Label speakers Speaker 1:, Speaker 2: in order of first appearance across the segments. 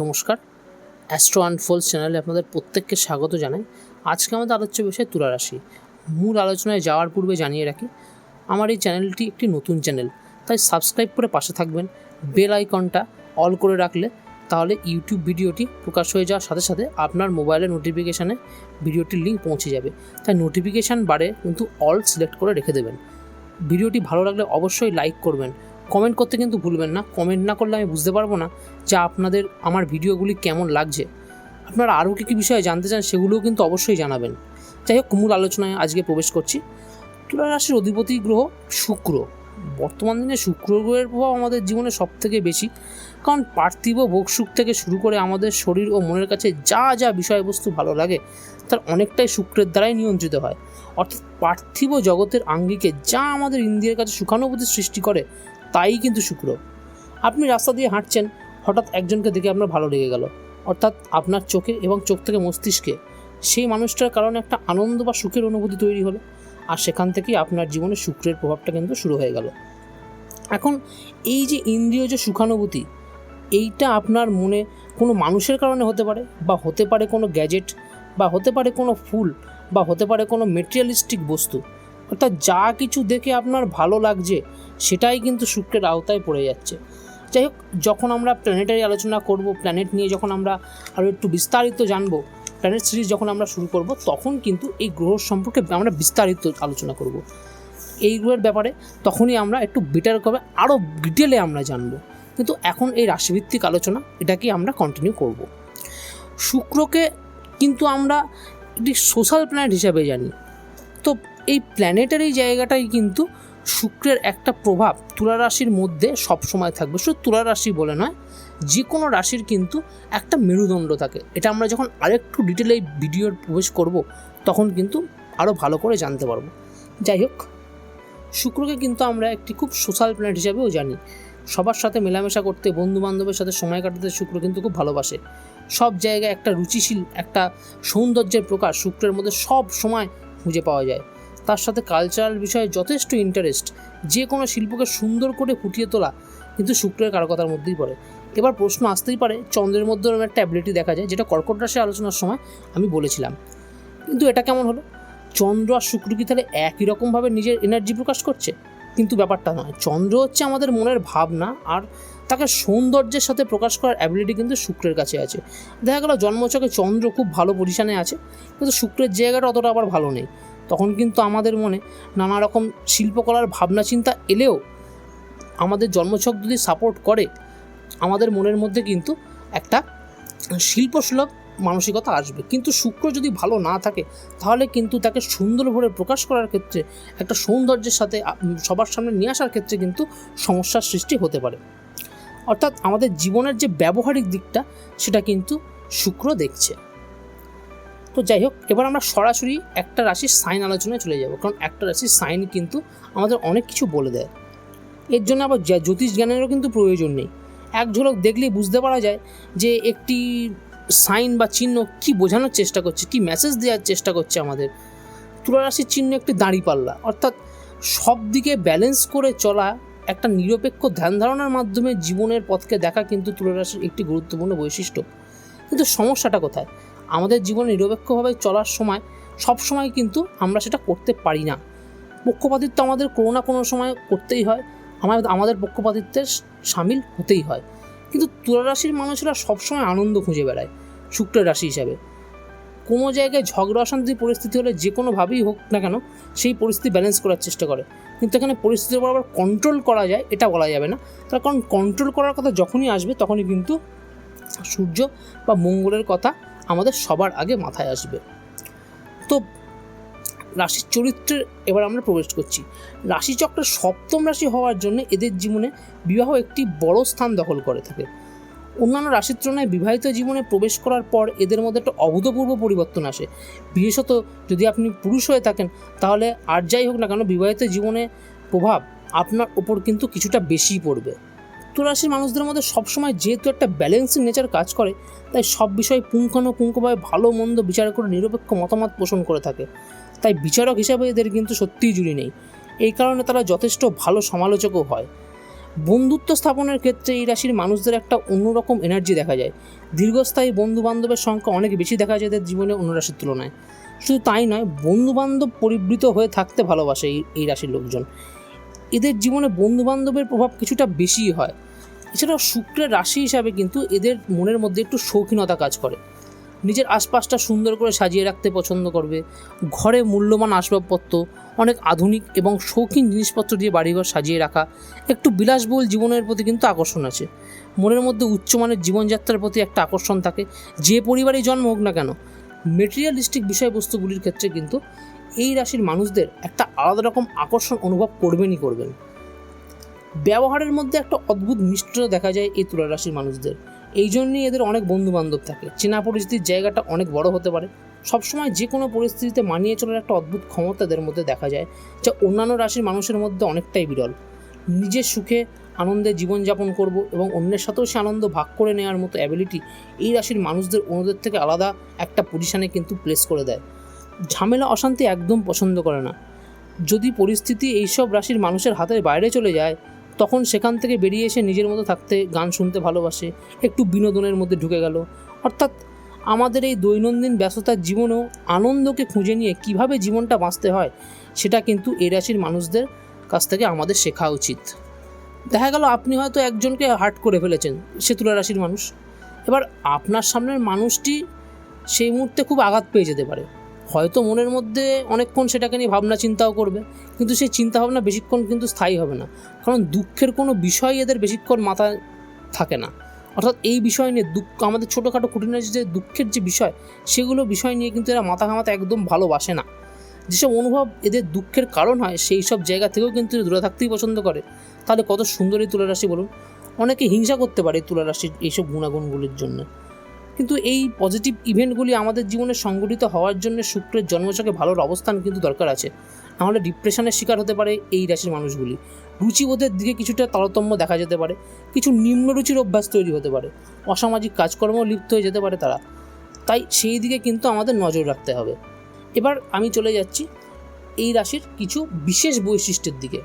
Speaker 1: নমস্কার। অ্যাস্ট্রো আনফোলস চ্যানেলে আপনাদের প্রত্যেককে স্বাগত জানাই। আজকে আমাদের আলোচ্য বিষয় তুলা রাশি। মূল আলোচনায় যাওয়ার পূর্বে জানিয়ে রাখি, আমার এই চ্যানেলটি একটি নতুন চ্যানেল তাই সাবস্ক্রাইব করে পাশে থাকবেন। বেল আইকনটা অল করে রাখলে তাহলে ইউটিউব ভিডিওটি প্রকাশ হয়ে যাওয়ার সাথে সাথে আপনার মোবাইলের নোটিফিকেশানে ভিডিওটির লিঙ্ক পৌঁছে যাবে। তাই নোটিফিকেশান বারে কিন্তু অল সিলেক্ট করে রেখে দেবেন। ভিডিওটি ভালো লাগলে অবশ্যই লাইক করবেন। কমেন্ট করতে কিন্তু ভুলবেন না। কমেন্ট না করলে আমি বুঝতে পারব না যে আপনাদের আমার ভিডিওগুলি কেমন লাগছে। আপনারা আরও কী কী বিষয়ে জানতে চান সেগুলোও কিন্তু অবশ্যই জানাবেন। যাই হোক, মূল আলোচনায় আজকে প্রবেশ করছি। তুলা রাশির অধিপতি গ্রহ শুক্র। বর্তমান দিনে শুক্র গ্রহের প্রভাব আমাদের জীবনে সব থেকে বেশি। কারণ পার্থিব ভোগসুখ থেকে শুরু করে আমাদের শরীর ও মনের কাছে যা যা বিষয়বস্তু ভালো লাগে, তার অনেকটাই শুক্রের দ্বারাই নিয়ন্ত্রিত হয়। অর্থাৎ পার্থিব জগতের আঙ্গিকে যা আমাদের ইন্দ্রিয়ের কাছে সুখানুভূতি সৃষ্টি করে তাই কিন্তু শুক্র। আপনি রাস্তা দিয়ে হাঁটছেন, হঠাৎ একজনকে দেখে আপনার ভালো লেগে গেল। অর্থাৎ আপনার চোখে এবং চোখ থেকে মস্তিষ্কে সেই মানুষটার কারণে একটা আনন্দ বা সুখের অনুভূতি তৈরি হলো আর সেখান থেকেই আপনার জীবনে শুক্রের প্রভাবটা কিন্তু শুরু হয়ে গেল। এখন এই যে ইন্দ্রিয় যে সুখানুভূতি, এইটা আপনার মনে কোনো মানুষের কারণে হতে পারে বা হতে পারে কোনো গ্যাজেট বা হতে পারে কোনো ফুল বা হতে পারে কোনো মেটেরিয়ালিস্টিক বস্তু? অর্থাৎ যা কিছু দেখে আপনার ভালো লাগছে, সেটাই কিন্তু শুক্রের আওতায় পড়ে যাচ্ছে। যাই হোক, যখন আমরা প্ল্যানেটারি আলোচনা করব প্ল্যানেট নিয়ে যখন আমরা আরও একটু বিস্তারিত জানব প্ল্যানেট সিরিজ যখন আমরা শুরু করব, তখন কিন্তু এই গ্রহ সম্পর্কে আমরা বিস্তারিত আলোচনা করব। এই গ্রহের ব্যাপারে তখনই আমরা একটু বেটার আরও ডিটেলে আমরা জানব। কিন্তু এখন এই রাশিভিত্তিক আলোচনা এটাকে আমরা কন্টিনিউ করব। শুক্রকে কিন্তু আমরা একটি সোশ্যাল প্ল্যানেট হিসাবে জানি। তো এই প্ল্যানেটের জায়গাটাই কিন্তু শুক্রের একটা প্রভাব তুলা রাশির মধ্যে সবসময় থাকবে। শুধু তুলা রাশি বলে নয় যে কোনো রাশির কিন্তু একটা মেরুদণ্ড থাকে। এটা আমরা যখন আরেকটু ডিটেলে ভিডিওর প্রবেশ করব, তখন কিন্তু আরও ভালো করে জানতে পারব। যাই হোক, শুক্রকে কিন্তু আমরা একটি খুব সোশ্যাল প্ল্যানেট হিসাবেও জানি। সবার সাথে মেলামেশা করতে বন্ধু বান্ধবের সাথে সময় কাটাতে শুক্র কিন্তু খুব ভালোবাসে। সব জায়গায় একটা রুচিশীল, একটা সৌন্দর্যের প্রকাশ শুক্রের মধ্যে সব সময় খুঁজে পাওয়া যায়। তার সাথে কালচারাল বিষয়ে যথেষ্ট ইন্টারেস্ট যে কোনো শিল্পকে সুন্দর করে ফুটিয়ে তোলা কিন্তু শুক্রের কারকতার মধ্যেই পড়ে। এবার প্রশ্ন আসতেই পারে, চন্দ্রের মধ্যে একটা অ্যাবিলিটি দেখা যায়, যেটা কর্কট রাশি আলোচনার সময় আমি বলেছিলাম। কিন্তু এটা কেমন হলো? চন্দ্র আর শুক্র কি তাহলে একই রকমভাবে নিজের এনার্জি প্রকাশ করছে? কিন্তু ব্যাপারটা নয়, চন্দ্র হচ্ছে আমাদের মনের ভাবনা আর তাকে সৌন্দর্যের সাথে প্রকাশ করার অ্যাবিলিটি কিন্তু শুক্রের কাছে আছে। দেখা গেল জন্মচকে চন্দ্র খুব ভালো পজিশানে আছে, কিন্তু শুক্রের জায়গাটা অতটা আবার ভালো নেই। তখন কিন্তু আমাদের মনে নানা রকম শিল্পকলার ভাবনা চিন্তা এলেও আমাদের জন্মছক যদি সাপোর্ট করে, আমাদের মনের মধ্যে কিন্তু একটা শিল্পসুলভ মানসিকতা আসবে। কিন্তু শুক্র যদি ভালো না থাকে, তাহলে কিন্তু তাকে সুন্দরভাবে প্রকাশ করার ক্ষেত্রে, একটা সৌন্দর্যের সাথে সবার সামনে নিয়ে আসার ক্ষেত্রে কিন্তু সমস্যার সৃষ্টি হতে পারে। অর্থাৎ আমাদের জীবনের যে ব্যবহারিক দিকটা, সেটা কিন্তু শুক্র দেখছে। তো যাই হোক, এবার আমরা সরাসরি একটা রাশির সাইন আলোচনায় চলে যাব। কারণ একটা রাশির সাইন কিন্তু আমাদের অনেক কিছু বলে দেয়। এর জন্য আবার জ্যা- জ্যোতিষ জ্ঞানেরও কিন্তু প্রয়োজন নেই। এক ঝলক দেখলেই বুঝতে পারা যায় যে একটি সাইন বা চিহ্ন কি বোঝানোর চেষ্টা করছে, কি মেসেজ দেওয়ার চেষ্টা করছে আমাদের। তুলা রাশির চিহ্ন একটি দাঁড়িপাল্লা অর্থাৎ সব দিকে ব্যালেন্স করে চলা একটা নিরপেক্ষ ধ্যান ধারণার মাধ্যমে জীবনের পথকে দেখা কিন্তু তুলা রাশির একটি গুরুত্বপূর্ণ বৈশিষ্ট্য। কিন্তু সমস্যাটা কোথায়? আমাদের জীবনে নিরপেক্ষভাবে চলার সময় সব সময় কিন্তু আমরা সেটা করতে পারি না। পক্ষপাতিত্ব আমাদের কোনো না কোনো সময় করতেই হয় আমাদের আমাদের পক্ষপাতিত্বের সামিল হতেই হয়। কিন্তু তুলা রাশির মানুষেরা সবসময় আনন্দ খুঁজে বেড়ায় শুক্রের রাশি হিসাবে। কোনো জায়গায় ঝগড়া অশান্তির পরিস্থিতি হলে যে কোনোভাবেই হোক না কেন সেই পরিস্থিতি ব্যালেন্স করার চেষ্টা করে। কিন্তু এখানে পরিস্থিতির উপর আবার কন্ট্রোল করা যায়, এটা বলা যাবে না। তার কারণ কন্ট্রোল করার কথা যখনই আসবে তখনই কিন্তু সূর্য বা মঙ্গলের কথা আমাদের সবার আগে মাথায় আসবে। তো রাশির চরিত্রের এবার আমরা প্রবেশ করছি। রাশিচক্রের সপ্তম রাশি হওয়ার জন্য এদের জীবনে বিবাহ একটি বড় স্থান দখল করে থাকে। অন্যান্য রাশির তুলনায় বিবাহিত জীবনে প্রবেশ করার পর এদের মধ্যে একটা অভূতপূর্ব পরিবর্তন আসে। বিশেষত যদি আপনি পুরুষ হয়ে থাকেন, তাহলে আর যাই হোক না কেন বিবাহিত জীবনে প্রভাব আপনার ওপর কিন্তু কিছুটা বেশি পড়বে। তুলারাশির মানুষদের মধ্যে সবসময় যেহেতু একটা ব্যালেন্সিং নেচার কাজ করে, তাই সব বিষয় পুঙ্খানুপুঙ্খভাবে ভালো মন্দ বিচার করে নিরপেক্ষ মতামত পোষণ করে থাকে। তাই বিচারক হিসাবে এদের কিন্তু সত্যিই জুড়ি নেই। এই কারণে তারা যথেষ্ট ভালো সমালোচকও হয়। বন্ধুত্ব স্থাপনের ক্ষেত্রে এই রাশির মানুষদের একটা অন্যরকম এনার্জি দেখা যায়। দীর্ঘস্থায়ী বন্ধু বান্ধবের সংখ্যা অনেক বেশি দেখা যায় এদের জীবনে অন্য রাশির তুলনায়। শুধু তাই নয় বন্ধু বান্ধব পরিবৃত হয়ে থাকতে ভালোবাসে এই এই রাশির লোকজন। এদের জীবনে বন্ধু বান্ধবের প্রভাব কিছুটা বেশি হয়। এছাড়াও শুক্রের রাশি হিসাবে কিন্তু এদের মনের মধ্যে একটু শৌখিনতা কাজ করে। নিজের আশপাশটা সুন্দর করে সাজিয়ে রাখতে পছন্দ করবে। ঘরে মূল্যবান আসবাবপত্র, অনেক আধুনিক এবং শৌখিন জিনিসপত্র দিয়ে বাড়িঘর সাজিয়ে রাখা একটু বিলাসবহুল জীবনের প্রতি কিন্তু আকর্ষণ আছে। মনের মধ্যে উচ্চমানের জীবনযাত্রার প্রতি একটা আকর্ষণ থাকে। যে পরিবারেই জন্ম হোক না কেন মেটেরিয়ালিস্টিক বিষয়বস্তুগুলির ক্ষেত্রে কিন্তু এই রাশির মানুষদের একটা আলাদা রকম আকর্ষণ অনুভব করবেনই করবেন। ব্যবহারের মধ্যে একটা অদ্ভুত মিষ্টতা দেখা যায় এই তুলা রাশির মানুষদের। এই জন্যই এদের অনেক বন্ধু বান্ধব থাকে। চেনা পরিস্থিতির জায়গাটা অনেক বড় হতে পারে। সবসময় যে কোনো পরিস্থিতিতে মানিয়ে চলার একটা অদ্ভুত ক্ষমতা এদের মধ্যে দেখা যায়, যা অন্যান্য রাশির মানুষের মধ্যে অনেকটাই বিরল। নিজের সুখে আনন্দে জীবনযাপন করব এবং অন্যের সাথেও সে আনন্দ ভাগ করে নেওয়ার মতো অ্যাবিলিটি এই রাশির মানুষদের অন্যদের থেকে আলাদা একটা পজিশানে কিন্তু প্লেস করে দেয়। ঝামেলা, অশান্তি একদম পছন্দ করে না। যদি পরিস্থিতি এইসব রাশির মানুষের হাতের বাইরে চলে যায়, তখন সেখান থেকে বেরিয়ে এসে নিজের মতো থাকতে, গান শুনতে ভালোবাসে, একটু বিনোদনের মধ্যে ঢুকে গেল। অর্থাৎ আমাদের এই দৈনন্দিন ব্যস্ততার জীবনেও আনন্দকে খুঁজে নিয়ে কীভাবে জীবনটা বাঁচতে হয়, সেটা কিন্তু এই রাশির মানুষদের কাছ থেকে আমাদের শেখা উচিত। দেখা গেল আপনি হয়তো একজনকে হার্ট করে ফেলেছেন সে তুলা রাশির মানুষ। এবার আপনার সামনের মানুষটি সেই মুহূর্তে খুব আঘাত পেয়ে যেতে পারে। হয়তো মনের মধ্যে অনেকক্ষণ সেটাকে নিয়ে ভাবনা চিন্তাও করবে, কিন্তু সেই চিন্তাভাবনা বেশিক্ষণ কিন্তু স্থায়ী হবে না। কারণ দুঃখের কোনো বিষয় এদের বেশিক্ষণ মাথায় থাকে না। অর্থাৎ এই বিষয় নিয়ে দুঃখ, আমাদের ছোটোখাটো খুঁটিনাটি যে দুঃখের যে বিষয়, সেগুলো বিষয় নিয়ে কিন্তু এরা মাথা ঘামাতে একদম ভালোবাসে না। যেসব অনুভব এদের দুঃখের কারণ হয়, সেই সব জায়গা থেকেও কিন্তু দূরে থাকতেই পছন্দ করে। তাহলে কত সুন্দর এই তুলারাশি বলুন? অনেকে হিংসা করতে পারে তুলারাশির এইসব গুণাগুণগুলির জন্য। কিন্তু এই পজিটিভ ইভেন্টগুলি আমাদের জীবনে সংগঠিত হওয়ার জন্য শুক্রের জন্মছকে ভালোর অবস্থান কিন্তু দরকার আছে। নাহলে ডিপ্রেশনের শিকার হতে পারে এই রাশির মানুষগুলি। রুচিবোধের দিকে কিছুটা তারতম্য দেখা যেতে পারে। কিছু নিম্ন রুচির অভ্যাস তৈরি হতে পারে। অসামাজিক কাজকর্ম লিপ্ত হয়ে যেতে পারে তারা। তাই সেই দিকে কিন্তু আমাদের নজর রাখতে হবে। এবার আমি চলে যাচ্ছি এই রাশির কিছু বিশেষ বৈশিষ্ট্যের দিকে।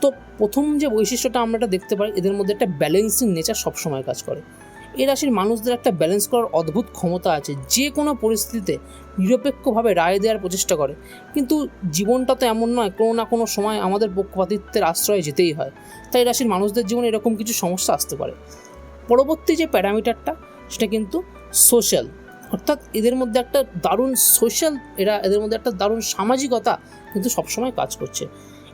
Speaker 1: তো প্রথম যে বৈশিষ্ট্যটা আমরা দেখতে পাই, এদের মধ্যে একটা ব্যালেন্সিং নেচার সবসময় কাজ করে। এই রাশির মানুষদের একটা ব্যালেন্স করার অদ্ভুত ক্ষমতা আছে। যে কোনো পরিস্থিতিতে নিরপেক্ষভাবে রায় দেওয়ার প্রচেষ্টা করে। কিন্তু জীবনটা তো এমন নয়, কোনো না কোনো সময় আমাদের পক্ষপাতিত্বের আশ্রয়ে যেতেই হয়। তাই রাশির মানুষদের জীবনে এরকম কিছু সমস্যা আসতে পারে। পরবর্তী যে প্যারামিটারটা, সেটা কিন্তু সোশ্যাল অর্থাৎ এদের মধ্যে একটা দারুণ সোশ্যাল এরা এদের মধ্যে একটা দারুণ সামাজিকতা কিন্তু সবসময় কাজ করছে।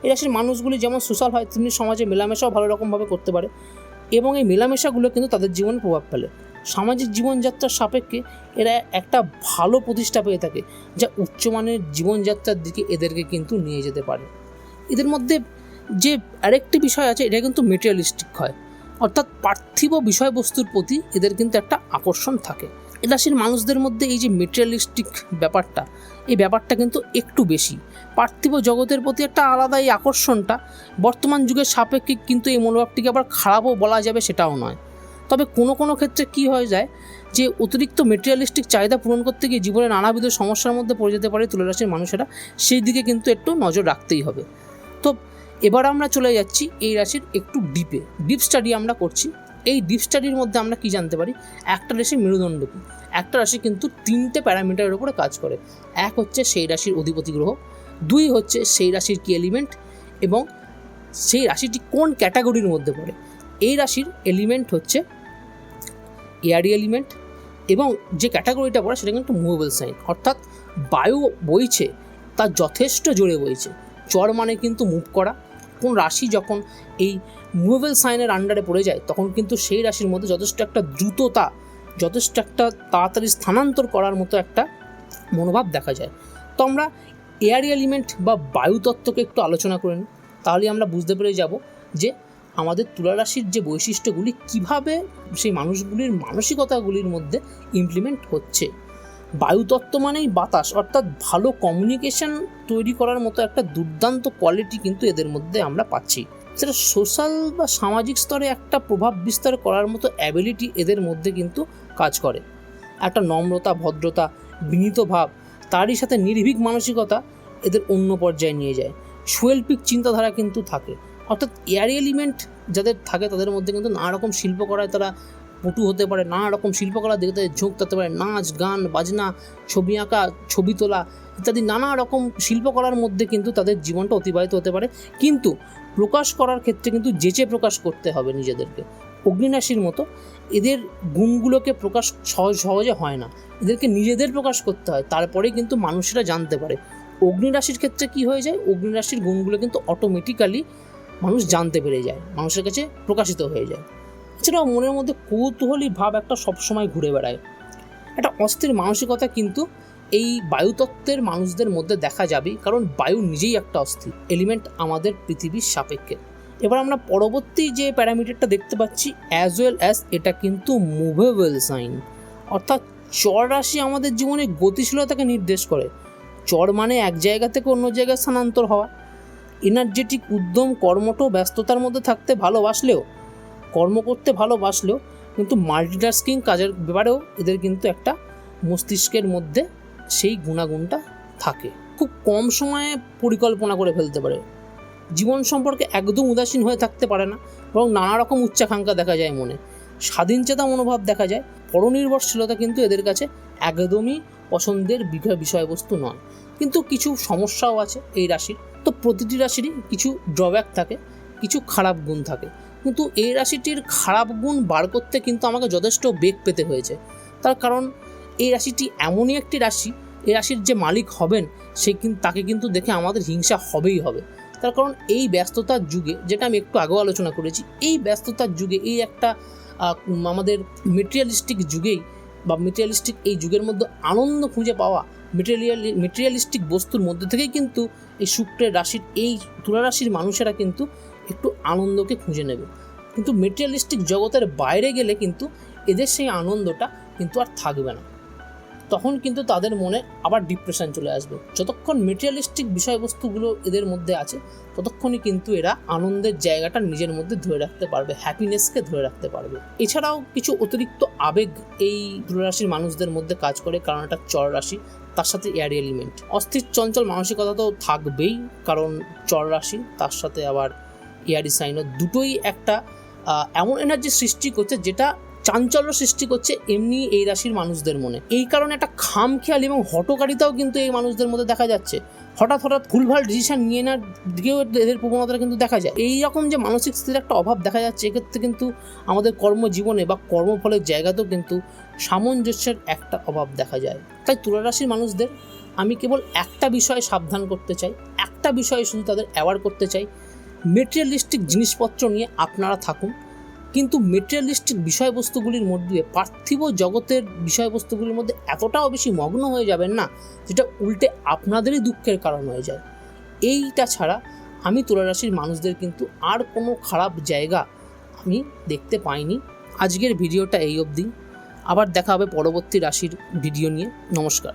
Speaker 1: এই রাশির মানুষগুলি যেমন সোশ্যাল হয়, তেমনি সমাজে মেলামেশাও ভালো রকমভাবে করতে পারে। এবং এই মেলামেশাগুলো কিন্তু তাদের জীবনে প্রভাব ফেলে। সামাজিক জীবনযাত্রার সাপেক্ষে এরা একটা ভালো প্রতিষ্ঠা পেয়ে থাকে, যা উচ্চমানের জীবনযাত্রার দিকে এদেরকে কিন্তু নিয়ে যেতে পারে। এদের মধ্যে যে আরেকটি বিষয় আছে, এটা কিন্তু মেটেরিয়ালিস্টিক হয়। অর্থাৎ পার্থিব বিষয়বস্তুর প্রতি এদের কিন্তু একটা আকর্ষণ থাকে। রাশির মানুষদের মধ্যে এই যে মেটেরিয়ালিস্টিক ব্যাপারটা, এই ব্যাপারটা কিন্তু একটু বেশি। পার্থিব জগতের প্রতি একটা আলাদা এই আকর্ষণটা, বর্তমান যুগের সাপেক্ষে কিন্তু এই মনোভাবটিকে আবার খারাপও বলা যাবে সেটাও নয়। তবে কোনো কোনো ক্ষেত্রে কী হয়ে যায় যে অতিরিক্ত মেটেরিয়ালিস্টিক চাহিদা পূরণ করতে গিয়ে জীবনে নানাবিধ সমস্যার মধ্যে পড়ে যেতে পারে তুলারাশির মানুষেরা, সেই দিকে কিন্তু একটু নজর রাখতেই হবে। তো এবার আমরা চলে যাচ্ছি এই রাশির একটু ডিপে ডিপ স্টাডি আমরা করছি। এই ডিপ স্টাডির মধ্যে আমরা কি জানতে পারি? একটা রাশি মেরুদণ্ড। কি একটা রাশি কিন্তু তিনটে প্যারামিটারের উপরে কাজ করে। এক হচ্ছে সেই রাশির অধিপতি গ্রহ, দুই হচ্ছে সেই রাশির কি এলিমেন্ট এবং সেই রাশিটি কোন ক্যাটাগরির মধ্যে পড়ে? এই রাশির এলিমেন্ট হচ্ছে এয়ারি এলিমেন্ট এবং যে ক্যাটাগরিটা পড়ে সেটা কিন্তু মুভেবল সাইন অর্থাৎ বায়ু বইছে, তা যথেষ্ট জোরে বইছে। চর মানে কিন্তু মুভ করা কোন রাশি যখন এই মুভেবল সাইনের আন্ডারে পড়ে যায়, তখন কিন্তু সেই রাশির মধ্যে যথেষ্ট একটা দ্রুততা, যথেষ্ট একটা তাড়াতাড়ি স্থানান্তর করার মতো একটা মনোভাব দেখা যায়। তো আমরা এয়ার এলিমেন্ট বা বায়ুতত্ত্বকে একটু আলোচনা করে নিই। তাহলে আমরা বুঝতে পেরে যাব যে আমাদের তুলারাশির যে বৈশিষ্ট্যগুলি কীভাবে সেই মানুষগুলির মানসিকতাগুলির মধ্যে ইমপ্লিমেন্ট হচ্ছে। বায়ুতত্ত্ব মানেই বাতাস, অর্থাৎ ভালো কমিউনিকেশন তৈরি করার মতো একটা দুর্দান্ত কোয়ালিটি কিন্তু এদের মধ্যে আমরা পাচ্ছি। সেটা সোশ্যাল বা সামাজিক স্তরে একটা প্রভাব বিস্তার করার মতো অ্যাবিলিটি এদের মধ্যে কিন্তু কাজ করে। একটা নম্রতা, ভদ্রতা, বিনীত ভাব, তারই সাথে নির্ভীক মানসিকতা এদের অন্য পর্যায়ে নিয়ে যায়। শৈল্পিক চিন্তাধারা কিন্তু থাকে। অর্থাৎ এয়ার এলিমেন্ট যাদের থাকে তাদের মধ্যে কিন্তু নানা রকম শিল্পকলায় তারা পটু হতে পারে, নানা রকম শিল্পকলা দেখতে ঝোঁক থাকতে পারে, নাচ, গান, বাজনা, ছবি আঁকা, ছবি তোলা ইত্যাদি নানা রকম শিল্পকলার মধ্যে কিন্তু তাদের জীবনটা অতিবাহিত হতে পারে। কিন্তু প্রকাশ করার ক্ষেত্রে কিন্তু যেচে প্রকাশ করতে হবে নিজেদেরকে। অগ্নিনাশীর মতো এদের গুণগুলোকে প্রকাশ সহজ সহজে হয় না। এদেরকে নিজেদের প্রকাশ করতে হয়, তারপরে কিন্তু মানুষেরা জানতে পারে। অগ্নিরাশির ক্ষেত্রে কি হয়ে যায়? অগ্নিরাশির গুণগুলো কিন্তু অটোমেটিক্যালি মানুষ জানতে পেরে যায়, মানুষের কাছে প্রকাশিত হয়ে যায়। এছাড়াও মনের মধ্যে কৌতূহলী ভাব একটা সবসময় ঘুরে বেড়ায়। একটা অস্থির মানসিকতা কিন্তু এই বায়ুতত্ত্বের মানুষদের মধ্যে দেখা যাবে, কারণ বায়ু নিজেই একটা অস্থির এলিমেন্ট আমাদের পৃথিবীর সাপেক্ষে। এবার আমরা পরবর্তী যে প্যারামিটারটা দেখতে পাচ্ছি অ্যাজ ওয়েল অ্যাজ এটা কিন্তু মুভেবল সাইন অর্থাৎ চর রাশি আমাদের জীবনে গতিশীলতাকে নির্দেশ করে। চর মানে এক জায়গা থেকে অন্য জায়গায় স্থানান্তর হওয়া। এনার্জেটিক উদ্যম, কর্মঠ, ব্যস্ততার মধ্যে থাকতে ভালোবাসলেও কর্ম করতে ভালোবাসলেও কিন্তু মাল্টিটাস্কিং কাজের ব্যাপারেও এদের কিন্তু একটা মস্তিষ্কের মধ্যে সেই গুণাগুণটা থাকে। খুব কম সময়ে পরিকল্পনা করে ফেলতে পারে। জীবন সম্পর্কে একদম উদাসীন হয়ে থাকতে পারে না, বরং নানা রকম উচ্চাকাঙ্ক্ষা দেখা যায় মনে। স্বাধীনচেতা মনোভাব দেখা যায়। পরনির্ভরশীলতা কিন্তু এদের কাছে একদমই পছন্দের বিষয় বিষয়বস্তু নয়। কিন্তু কিছু সমস্যাও আছে এই রাশির। তো প্রতিটি রাশিরই কিছু ড্রব্যাক থাকে, কিছু খারাপ গুণ থাকে। কিন্তু এই রাশিটির খারাপ গুণ বার করতে কিন্তু আমাকে যথেষ্ট বেগ পেতে হয়েছে। তার কারণ, এই রাশিটি এমনই একটি রাশি, এই রাশির যে মালিক হবেন, সে কিন্তু তাকে কিন্তু দেখে আমাদের হিংসা হবেই হবে। তার কারণ, এই ব্যস্ততার যুগে, যেটা আমি একটু আগেও আলোচনা করেছি, এই ব্যস্ততার যুগে, এই একটা আমাদের মেটেরিয়ালিস্টিক যুগেই বা মেটেরিয়ালিস্টিক এই যুগের মধ্যে আনন্দ খুঁজে পাওয়া মেটেরিয়াল মেটেরিয়ালিস্টিক বস্তুর মধ্যে থেকেই কিন্তু এই শুক্রের রাশির, এই তুলা রাশির মানুষেরা কিন্তু একটু আনন্দকে খুঁজে নেবে। কিন্তু মেটেরিয়ালিস্টিক জগতের বাইরে গেলে কিন্তু এদের সেই আনন্দটা কিন্তু আর থাকবে না। তখন কিন্তু তাদের মনে আবার ডিপ্রেশন চলে আসবে। যতক্ষণ মেটেরিয়ালিস্টিক বিষয়বস্তুগুলো এদের মধ্যে আছে, ততক্ষণই কিন্তু এরা আনন্দের জায়গাটা নিজের মধ্যে ধরে রাখতে পারবে হ্যাপিনেসকে ধরে রাখতে পারবে। এছাড়াও কিছু অতিরিক্ত আবেগ এই রাশির মানুষদের মধ্যে কাজ করে, কারণ এটা চর রাশি, তার সাথে এয়ার এলিমেন্ট অস্থির, চঞ্চল মানসিকতা তো থাকবেই, কারণ চর রাশি, তার সাথে আবার এয়ারি সাইনও দুটোই একটা এমন এনার্জি সৃষ্টি করছে যেটা চাঞ্চল্য সৃষ্টি করছে এমনি এই রাশির মানুষদের মনে। এই কারণে একটা খামখেয়াল এবং হটকারিতাও কিন্তু এই মানুষদের মধ্যে দেখা যাচ্ছে। হঠাৎ হঠাৎ ভুলভাল ডিসিশন নিয়ে নেওয়ার দিকেও এদের প্রবণতাটা কিন্তু দেখা যায়। এই রকম যে মানসিক স্থিতির একটা অভাব দেখা যাচ্ছে, এক্ষেত্রে কিন্তু আমাদের কর্মজীবনে বা কর্মফলের জায়গাতেও কিন্তু সামঞ্জস্যের একটা অভাব দেখা যায়। তাই তুলারাশির মানুষদের আমি কেবল একটা বিষয়ে সাবধান করতে চাই, একটা বিষয়ে শুধু তাদের অ্যাওয়ার করতে চাই মেটেরিয়ালিস্টিক জিনিসপত্র নিয়ে আপনারা থাকুন। কিন্তু মেটেরিয়ালিস্টিক বিষয়বস্তুগুলির মধ্যে, পার্থিব জগতের বিষয়বস্তুগুলির মধ্যে এতটাও বেশি মগ্ন হয়ে যাবেন না, যেটা উল্টে আপনাদেরই দুঃখের কারণ হয়ে যায়। এইটা ছাড়া আমি তুলারাশির মানুষদের কিন্তু আর কোনো খারাপ জায়গা আমি দেখতে পাইনি। আজকের ভিডিওটা এই অবধি। আবার দেখা হবে পরবর্তী রাশির ভিডিও নিয়ে। নমস্কার।